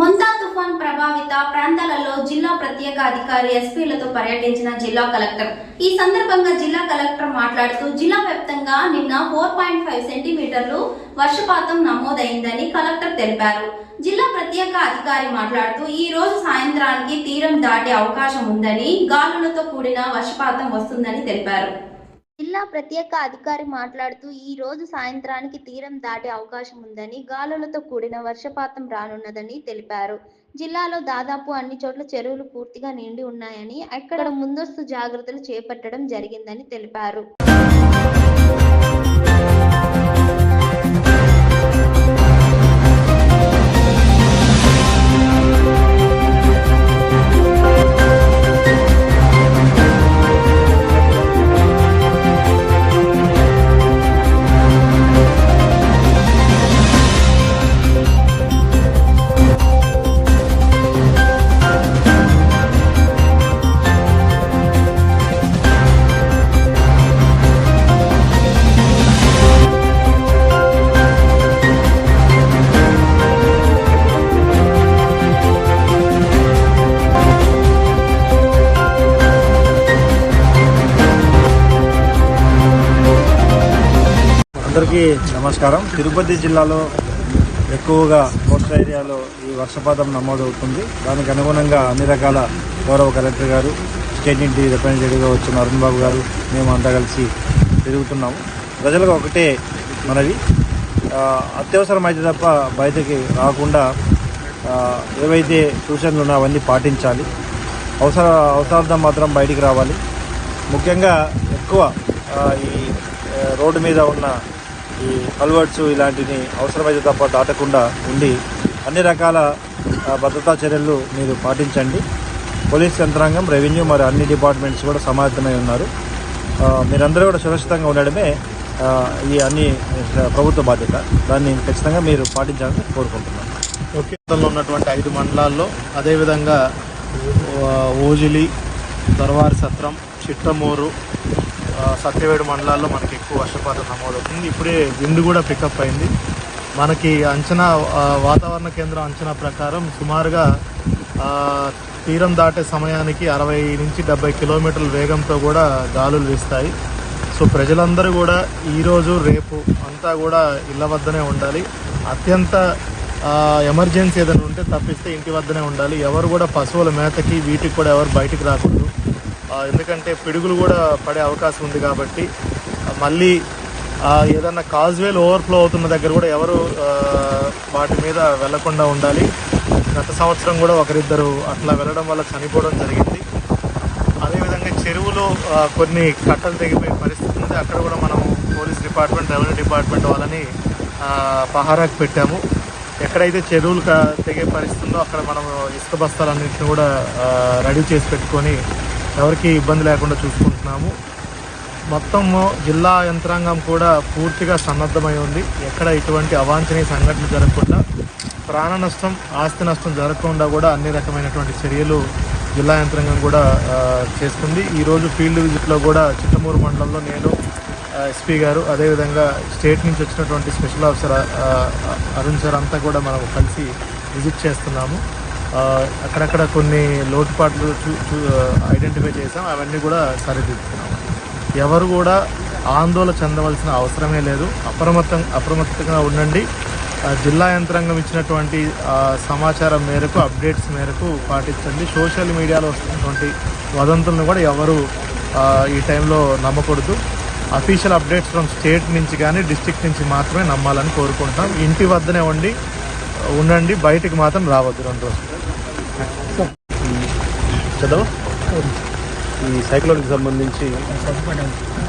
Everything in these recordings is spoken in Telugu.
మొంతా తుఫాన్ ప్రభావిత ప్రాంతాలలో జిల్లా ప్రత్యేక అధికారి ఎస్పీలతో పర్యటించిన జిల్లా కలెక్టర్. ఈ సందర్భంగా జిల్లా కలెక్టర్ మాట్లాడుతూ జిల్లా వ్యాప్తంగా నిన్న ఫోర్ పాయింట్ ఫైవ్ సెంటీమీటర్లు వర్షపాతం నమోదైందని కలెక్టర్ తెలిపారు. జిల్లా ప్రత్యేక అధికారి మాట్లాడుతూ ఈ రోజు సాయంత్రానికి తీరం దాటే అవకాశం ఉందని గాలులతో కూడిన వర్షపాతం వస్తుందని తెలిపారు. జిల్లా ప్రత్యేక అధికారి మాట్లాడుతూ ఈ రోజు సాయంత్రానికి తీరం దాటే అవకాశం ఉందని గాలులతో కూడిన వర్షపాతం రానున్నదని తెలిపారు. జిల్లాలో దాదాపు అన్ని చోట్ల చెరువులు పూర్తిగా నిండి ఉన్నాయని అక్కడ ముందస్తు జాగ్రత్తలు చేపట్టడం జరిగిందని తెలిపారు. అందరికీ నమస్కారం. తిరుపతి జిల్లాలో ఎక్కువగా కోస్టల్ ఏరియాలో ఈ వర్షపాతం నమోదవుతుంది. దానికి అనుగుణంగా అన్ని రకాల గౌరవ కలెక్టర్ గారు స్టేట్ ఇంటి రిప్రజెంటేటివ్గా వచ్చిన అరుణ్ బాబు గారు మేము అంతా కలిసి తిరుగుతున్నాము. ప్రజలకు ఒకటే మనవి. అత్యవసరం అత్యవసరమైతే తప్ప బయటకి రాకుండా ఏవైతే సూచనలు ఉన్నా అవన్నీ పాటించాలి. అవసర అవసరార్థం మాత్రం బయటికి రావాలి. ముఖ్యంగా ఎక్కువ ఈ రోడ్డు మీద ఉన్న ఈ కల్వర్ట్స్ ఇలాంటివి అవసరమైతే తప్ప దాటకుండా ఉండి అన్ని రకాల భద్రతా చర్యలు మీరు పాటించండి. పోలీస్ యంత్రాంగం రెవెన్యూ మరియు అన్ని డిపార్ట్మెంట్స్ కూడా సమాయత్తమై ఉన్నారు. మీరందరూ కూడా సురక్షితంగా ఉండడమే ఈ అన్ని ప్రభుత్వ బాధ్యత. దాన్ని ఖచ్చితంగా మీరు పాటించాలని కోరుకుంటున్నాను. ఓకే. ఉన్నటువంటి ఐదు మండలాల్లో అదేవిధంగా ఓజిలి దొరవారి సత్రం చిట్టమూరు సత్యవేడు మండలాల్లో మనకి ఎక్కువ వర్షపాతం నమోదవుతుంది. ఇప్పుడే విండ్ కూడా పికప్ అయింది. మనకి అంచనా వాతావరణ కేంద్రం అంచనా ప్రకారం సుమారుగా తీరం దాటే సమయానికి అరవై నుంచి డెబ్బై కిలోమీటర్ల వేగంతో కూడా గాలులు వీస్తాయి. సో ప్రజలందరూ కూడా ఈరోజు రేపు అంతా కూడా ఇళ్ళ వద్దనే ఉండాలి. అత్యంత ఎమర్జెన్సీ ఏదైనా ఉంటే తప్పిస్తే ఇంటి వద్దనే ఉండాలి. ఎవరు కూడా పశువుల మేతకి వీటికి కూడా ఎవరు బయటికి రాకూడదు. ఎందుకంటే పిడుగులు కూడా పడే అవకాశం ఉంది కాబట్టి మళ్ళీ ఏదన్నా కాజ్వేల్ ఓవర్ఫ్లో అవుతున్న దగ్గర కూడా ఎవరు వాటి మీద వెళ్ళకుండా ఉండాలి. గత సంవత్సరం కూడా ఒకరిద్దరు అట్లా వెళ్ళడం వల్ల చనిపోవడం జరిగింది. అదేవిధంగా చెరువులో కొన్ని కట్టలు తెగిపోయే పరిస్థితి ఉంది. అక్కడ కూడా మనం పోలీస్ డిపార్ట్మెంట్ రెవెన్యూ డిపార్ట్మెంట్ వాళ్ళని పహారాకు పెట్టాము. ఎక్కడైతే చెరువులు తెగే పరిస్థితుందో అక్కడ మనం ఇసుక బస్తాలన్నింటినీ కూడా రెడీ చేసి పెట్టుకొని ఎవరికి ఇబ్బంది లేకుండా చూసుకుంటున్నాము. మొత్తం జిల్లా యంత్రాంగం కూడా పూర్తిగా సన్నద్ధమై ఉంది. ఎక్కడ ఇటువంటి అవాంఛనీయ సంఘటనలు జరగకుండా ప్రాణ నష్టం ఆస్తి నష్టం జరగకుండా కూడా అన్ని రకమైనటువంటి చర్యలు జిల్లా యంత్రాంగం కూడా చేస్తుంది. ఈరోజు ఫీల్డ్ విజిట్లో కూడా చిట్టమూరు మండలంలో నేను ఎస్పీ గారు అదేవిధంగా స్టేట్ నుంచి వచ్చినటువంటి స్పెషల్ ఆఫీసర్ అరుణ్ సార్ అంతా కూడా మనం కలిసి విజిట్ చేస్తున్నాము. అక్కడక్కడ కొన్ని లోటుపాట్లు చూ చూ ఐడెంటిఫై చేసాం అవన్నీ కూడా సరిదిద్దుతున్నాం ఎవరు కూడా ఆందోళన చెందవలసిన అవసరమే లేదు. అప్రమత్తం అప్రమత్తంగా ఉండండి. జిల్లా యంత్రాంగం ఇచ్చినటువంటి సమాచారం మేరకు అప్డేట్స్ మేరకు పాటించండి. సోషల్ మీడియాలో వస్తున్నటువంటి వదంతులను కూడా ఎవరు ఈ టైంలో నమ్మకూడదు. అఫీషియల్ అప్డేట్స్ ఫ్రమ్ స్టేట్ నుంచి కానీ డిస్ట్రిక్ట్ నుంచి మాత్రమే నమ్మాలని కోరుకుంటాం ఇంటి వద్దనే ఉండి ఉండండి. బయటికి మాత్రం రావద్దు రెండు రోజులు. చదవ? ఈ సైక్లోన్కి సంబంధించి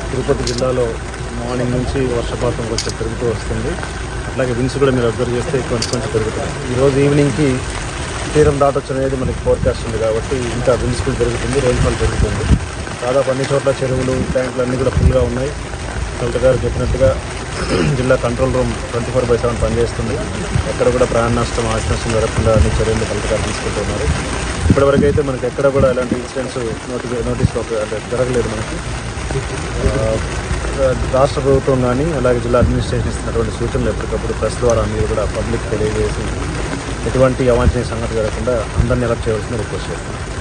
తిరుపతి జిల్లాలో మార్నింగ్ నుంచి వర్షపాతం కొంచెం పెరుగుతూ వస్తుంది. అట్లాగే విన్స్ కూడా మీరు అబ్జర్వ్ చేస్తే కొంచెం కొంచెం పెరుగుతుంది ఈరోజు ఈవినింగ్కి తీరం దాటొచ్చు అనేది మనకి ఫోర్కాస్ట్ ఉంది కాబట్టి ఇంకా విన్స్ కూడా పెరుగుతుంది రైన్ఫాల్ పెరుగుతుంది. దాదాపు అన్ని చోట్ల చెరువులు ట్యాంకులు అన్నీ కూడా ఫుల్గా ఉన్నాయి. కలెక్టర్ గారు చెప్పినట్టుగా జిల్లా control room twenty four by seven పనిచేస్తుంది. ఎక్కడ కూడా ప్రాణ నష్టం ఆస్తి నష్టం జరగకుండా అన్ని చర్యలు కలెక్టర్ తీసుకుంటున్నారు. ఇప్పటివరకు అయితే మనకి ఎక్కడ కూడా ఎలాంటి ఇన్సిడెంట్స్ నోటి నోటీస్ అంటే జరగలేదు మనకి. రాష్ట్ర ప్రభుత్వం కానీ అలాగే జిల్లా అడ్మినిస్ట్రేషన్ ఇస్తున్నటువంటి సూచనలు ఎప్పటికప్పుడు ప్రెస్ ద్వారా మీరు కూడా పబ్లిక్ తెలియజేసి ఎటువంటి అవాంఛనీయ సంఘటన జరగకుండా అందరినీ ఎలక్ట్ చేయవలసిన రిక్వెస్ట్ చేస్తున్నాను